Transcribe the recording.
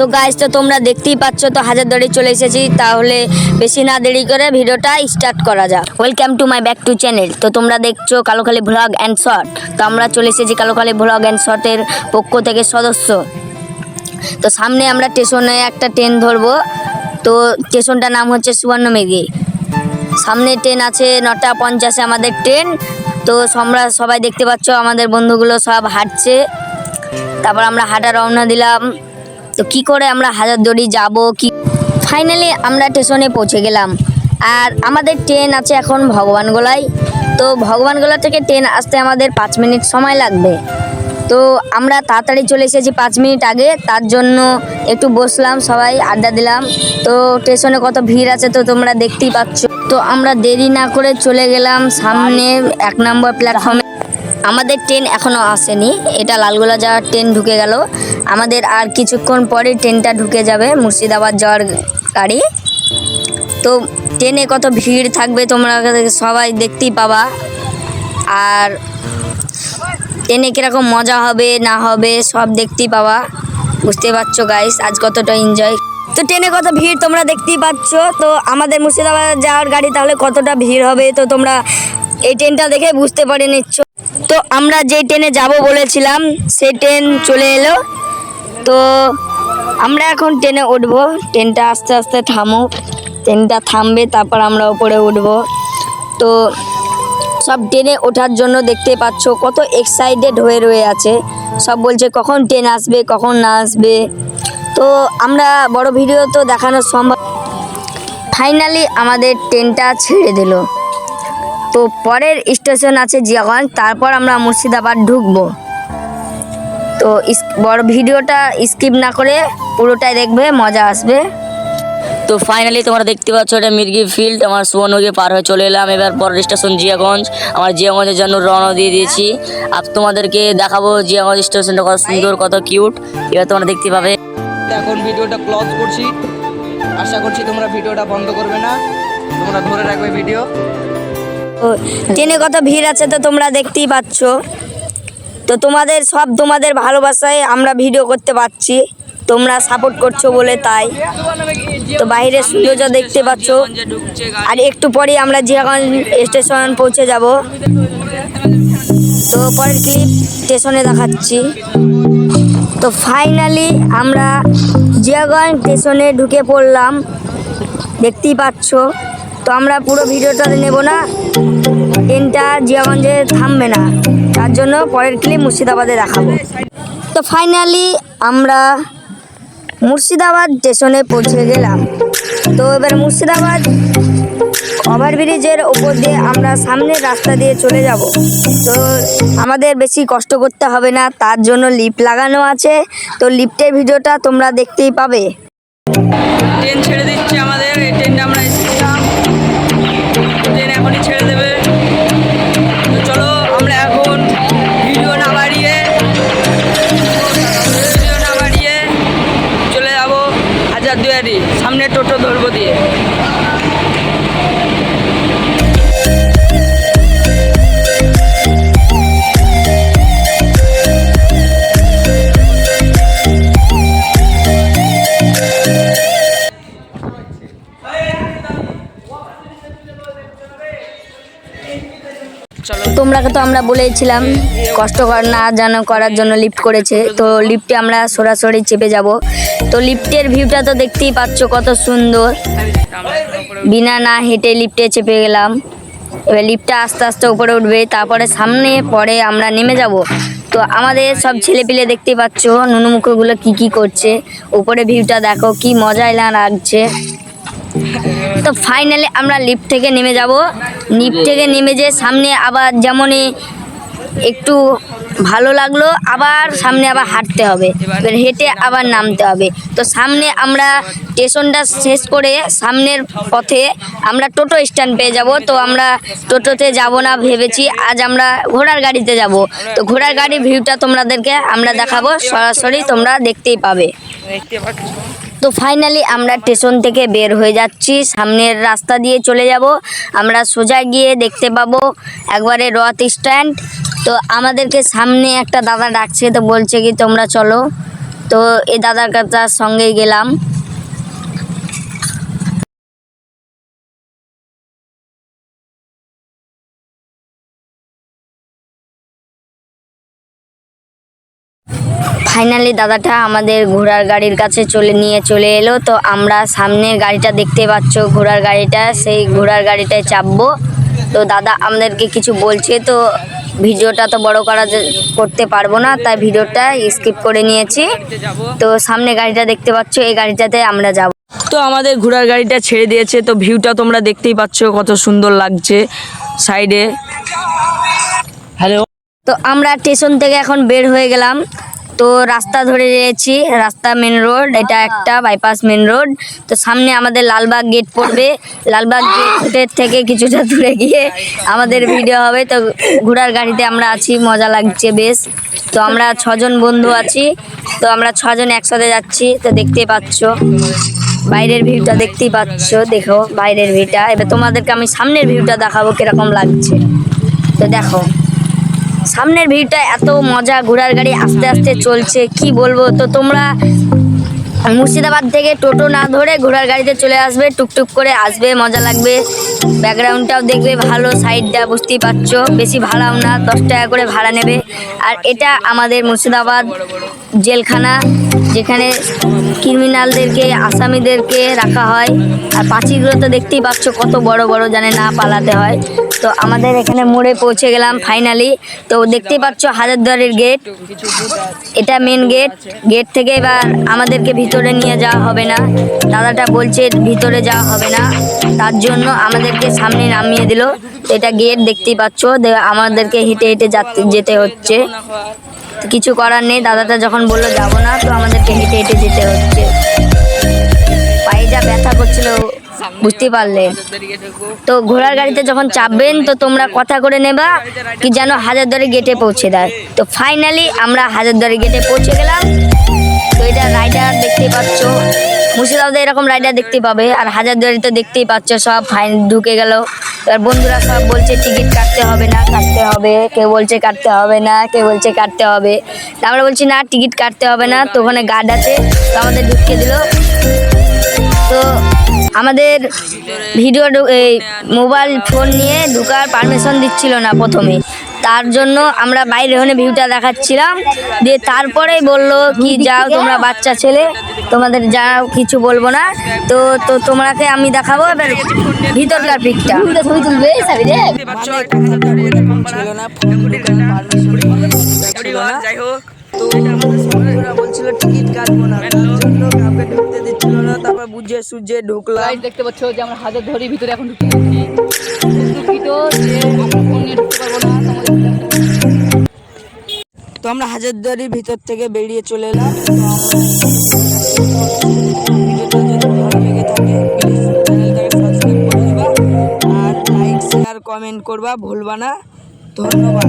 তো গাইজ তো তোমরা দেখতেই পাচ্ছ, তো হাজারদুয়ারি চলে এসেছি। তাহলে বেশি না দেরি করে ভিডিওটা স্টার্ট করা যাক। Welcome to my back to channel তো তোমরা দেখছ কালোখালি ভ্লগ অ্যান্ড শর্ট তো আমরা চলে এসেছি কালোখালি ভ্লগ অ্যান্ড শর্টের পক্ষ থেকে সদস্য। তো সামনে আমরা স্টেশনে একটা ট্রেন ধরবো। তো স্টেশনটার নাম হচ্ছে সুবর্ণমেঘি সামনে ট্রেন আছে নটা পঞ্চাশে আমাদের ট্রেন তো আমরা সবাই দেখতে পাচ্ছ, আমাদের বন্ধুগুলো সব হাঁটছে। তারপর আমরা হাঁটা রওনা দিলাম। তো কি করে আমরা হাজারদুয়ারি যাব? কি ফাইনালি আমরা স্টেশনে পৌঁছে গেলাম। আর আমাদের ট্রেন আছে এখন ভগবানগোলায়। তো ভগবানগোলা থেকে ট্রেন আসতে আমাদের পাঁচ মিনিট সময় লাগবে। তো আমরা তাড়াতাড়ি চলে এসেছি পাঁচ মিনিট আগে। তার জন্য একটু বসলাম, সবাই আড্ডা দিলাম। তো স্টেশনে কত ভিড় আছে তো তোমরা দেখতেই পাচ্ছ। তো আমরা দেরি না করে চলে গেলাম সামনে এক নম্বর প্ল্যাটফর্মে আমাদের ট্রেন এখনও আসেনি। এটা লালগোলা যাওয়ার ট্রেন ঢুকে গেল। আমাদের আর কিছুক্ষণ পরে ট্রেনটা ঢুকে যাবে মুর্শিদাবাদ যাওয়ার গাড়ি। তো ট্রেনে কত ভিড় থাকবে তোমরা সবাই দেখতেই পাবা। আর ট্রেনে কীরকম মজা হবে, না হবে, সব দেখতেই পাবা। বুঝতে পারছ গাইস আজ কতটা এনজয় তো ট্রেনে কত ভিড় তোমরা দেখতেই পাচ্ছ। তো আমাদের মুর্শিদাবাদ যাওয়ার গাড়ি তাহলে কতটা ভিড় হবে তো তোমরা এই ট্রেনটা দেখে বুঝতে পারে নিচ্ছ। তো আমরা যে ট্রেনে যাব বলেছিলাম, সেই ট্রেন চলে এলো। তো আমরা এখন ট্রেনে উঠবো। ট্রেনটা আস্তে আস্তে থামুক। ট্রেনটা থামবে, তারপর আমরা উপরে উঠব। তো সব ট্রেনে ওঠার জন্য দেখতে পাচ্ছ কত এক্সাইটেড হয়ে রয়ে আছে। সব বলছে কখন ট্রেন আসবে, কখন না আসবে। তো আমরা বড় ভিডিও তো দেখানো সম্ভব। ফাইনালি আমাদের ট্রেনটা ছেড়ে দিল। তো পরের স্টেশন আছে জিয়াগঞ্জ, তারপর আমরা মুর্শিদাবাদ ঢুকবো। তো বড় ভিডিওটা স্কিপ না করে পুরোটাই দেখবে মজা আসবে। তো ফাইনালি তোমরা দেখতে পাচ্ছ এটা মির্গি ফিল্ড আমার সুবর্ণকে পার হয়ে চলে এলাম। এবার পরের স্টেশন জিয়াগঞ্জ আমার জিয়াগঞ্জের জন্য রওনা দিয়ে দিয়েছি। আর তোমাদেরকে দেখাবো জিয়াগঞ্জ স্টেশনটা কত সুন্দর কত কিউট এবার তোমরা দেখতে পাবে। এখন ভিডিওটা ক্লোজ করছি। আশা করছি তোমরা ভিডিওটা বন্ধ করবে না। তোমরা ধরে রাখবে ভিডিও ট্রেনে কত ভিড় আছে তো তোমরা দেখতেই পাচ্ছ। তো তোমাদের, সব তোমাদের ভালোবাসায় আমরা ভিডিও করতে পারছি। তোমরা সাপোর্ট করছ বলে তাই। তো বাইরের সৌন্দর্য দেখতে পাচ্ছ। আর একটু পরেই আমরা জিয়াগঞ্জ স্টেশন পৌঁছে যাব। তো পরের ক্লিপ স্টেশনে দেখাচ্ছি। তো ফাইনালি আমরা জিয়াগঞ্জ স্টেশনে ঢুকে পড়লাম। দেখতেই পাচ্ছ। তো আমরা পুরো ভিডিওটা নেব না। ট্রেনটা জিয়াগঞ্জে থামবে না। তার জন্য পরের ক্লিপ মুর্শিদাবাদে দেখাবো। তো ফাইনালি আমরা মুর্শিদাবাদ স্টেশনে পৌঁছে গেলাম। তো এবার মুর্শিদাবাদ ওভারব্রিজের ওপর দিয়ে আমরা সামনের রাস্তা দিয়ে চলে যাব। তো আমাদের বেশি কষ্ট করতে হবে না, তার জন্য লিফট লাগানো আছে। তো লিফটের ভিডিওটা তোমরা দেখতেই পাবে। দিয়ে তোমরাকে তো আমরা বলেছিলাম কষ্ট না, যেন করার জন্য লিফট করেছে। তো লিফটে আমরা সরাসরি চেপে যাব। তো লিফটের ভিউটা তো দেখতেই পাচ্ছ কত সুন্দর। বিনা না হেঁটে লিফটে চেপে গেলাম। এবার লিফটটা আস্তে আস্তে উপরে উঠবে, তারপরে সামনে পরে আমরা নেমে যাব। তো আমাদের সব ছেলেপিলে দেখতেই পাচ্ছ নুনুমুখগুলো কি কি করছে। উপরে ভিউটা দেখো, কি মজাই লাগছে। তো ফাইনালি আমরা লিফট থেকে নেমে যাব। লিফট থেকে নেমে যে সামনে আবার যেমনই একটু ভালো লাগল, আবার সামনে আবার হাঁটতে হবে। এবার হেঁটে আবার নামতে হবে। তো সামনে আমরা স্টেশনটা শেষ করে সামনের পথে আমরা টোটো স্ট্যান্ড পেয়ে যাব। তো আমরা টোটোতে যাব না ভেবেছি, আজ আমরা ঘোড়ার গাড়িতে যাব। তো ঘোড়ার গাড়ির ভিউটা তোমাদেরকে আমরা দেখাবো। সরাসরি তোমরা দেখতেই পাবে। তো ফাইনালি আমরা স্টেশন থেকে বের হয়ে যাচ্ছি। সামনের রাস্তা দিয়ে চলে যাব। আমরা সোজা গিয়ে দেখতে পাবো একবারে রথ স্ট্যান্ড তো আমাদেরকে সামনে একটা দাদা ডাকছে, তো বলছে কি, তোমরা চলো। তো এই দাদার কাছে সঙ্গেই গেলাম। ফাইনালি দাদাটা আমাদের ঘোড়ার গাড়ির কাছে চলে নিয়ে চলে এলো। তো আমরা সামনের গাড়িটা দেখতে পাচ্ছ ঘোড়ার গাড়িটা। সেই ঘোড়ার গাড়িটায় চাপবো। তো দাদা আমাদেরকে কিছু বলছে তো ভিডিওটা তো বড় করা করতে পারব না তাই ভিডিওটা স্কিপ করে নিয়েছি। তো সামনে গাড়িটা দেখতে পাচ্ছ এই গাড়িটাতে আমরা যাব। তো আমাদের ঘোড়ার গাড়িটা ছেড়ে দিয়েছে তো ভিউটা তোমরা দেখতেই পাচ্ছ কত সুন্দর লাগছে সাইডে। হ্যালো তো আমরা স্টেশন থেকে এখন বের হয়ে গেলাম। তো রাস্তা ধরে রয়েছি রাস্তা মেন রোড এটা একটা বাইপাস মেন রোড তো সামনে আমাদের লালবাগ গেট পড়বে। লালবাগ গেটের থেকে কিছুটা দূরে গিয়ে আমাদের ভিডিও হবে। তো ঘোড়ার গাড়িতে আমরা আছি মজা লাগছে বেশ। তো আমরা ছজন বন্ধু আছি। তো আমরা ছজন একসাথে যাচ্ছি তো দেখতেই পাচ্ছ। বাইরের ভিউটা দেখতেই পাচ্ছ। দেখো বাইরের ভিউটা এবার তোমাদেরকে আমি সামনের ভিউটা দেখাবো কীরকম লাগছে। তো দেখো। সামনের ভিউটা এত মজা, ঘোড়ার গাড়ি আস্তে আস্তে চলছে, কি বলব? তো তোমরা মুর্শিদাবাদ থেকে টোটো না ধরে ঘোড়ার গাড়িতে চলে আসবে, টুকটুক করে আসবে, মজা লাগবে। ব্যাকগ্রাউন্ডটাও দেখবে ভালো, সাইডটা বুঝতেই পারছ, বেশি ভাড়াও না, দশ টাকা করে ভাড়া নেবে। আর এটা আমাদের মুর্শিদাবাদ জেলখানা, যেখানে ক্রিমিনালদেরকে, আসামিদেরকে রাখা হয়। আর পাঁচিলগুলো তো দেখতেই পাচ্ছ, কত বড় বড়, জানে না পালাতে হয়। তো আমাদের এখানে মোড়ে পৌঁছে গেলাম ফাইনালি তো দেখতেই পাচ্ছ হাজারদুয়ারির গেট এটা মেন গেট গেট থেকে এবার আমাদেরকে ভিতরে নিয়ে যাওয়া হবে না। দাদাটা বলছে ভিতরে যাওয়া হবে না। তার জন্য আমাদেরকে সামনে নামিয়ে দিল। তো এটা গেট দেখতেই পাচ্ছ। আমাদেরকে হেঁটে হেঁটে যাতে হচ্ছে। কিছু করার নেই। দাদাটা যখন বলল, যাব না, তো আমাদেরকে হেঁটে হেঁটে যেতে হচ্ছে। যা ব্যথা করছিল বুঝতে পারলে। তো ঘোড়ার গাড়িতে যখন চাপবেন, তো তোমরা কথা করে নেবা কি যেন হাজারদুয়ারি গেটে পৌঁছে দেয়। তো ফাইনালি আমরা হাজারদুয়ারি গেটে পৌঁছে গেলাম। তো এটা রাইডার দেখতে পাচ্ছ। মুর্শিদাবাদে এরকম রাইডার দেখতে পাবে। আর হাজারদুয়ারি তো দেখতেই পাচ্ছ, সব ফাইন ঢুকে গেল। এবার বন্ধুরা সব বলছে টিকিট কাটতে হবে না, কাটতে হবে। কেউ বলছে, কাটতে হবে না। কেউ বলছে, কাটতে হবে। আমরা বলছি, না টিকিট কাটতে হবে না। তো ওখানে গার্ড আছে। তো আমাদের ঢুকিয়ে দিল। তো আমাদের ভিডিও এই মোবাইল ফোন নিয়ে ঢুকার পারমিশন দিচ্ছিল না প্রথমে। তার জন্য আমরা বাইরে ওখানে ভিউটা দেখাচ্ছিলাম। দিয়ে তারপরেই বলল, কি যাও তোমরা বাচ্চা ছেলে, তোমাদের যাও, কিছু বলব না। তো তো তোমাকে আমি দেখাবো এবার ভিতরকার পিকটা। ছবি তুলবে বলছিল টিকিট কাটবো না। তার জন্য কাউকে ঢুকতে দিচ্ছিল না। তারপর বুঝে সুঝে ঢুকলাম। দেখতে পাচ্ছ যে আমরা হাজার ধরে ভিতরে এখন ঢুকে গেছি দুঃখিত যে আমরা ফোন নিয়ে ঢুকতে পারব না তো আমরা হাজারদুয়ারির ভিতর থেকে বেরিয়ে চলে এলাম। ভিডিওটা যদি ভালো লেগে থাকে প্লিজ চ্যানেলটাকে সাবস্ক্রাইব করে দিবা আর লাইক শেয়ার কমেন্ট করবা ভুলবা না। ধন্যবাদ।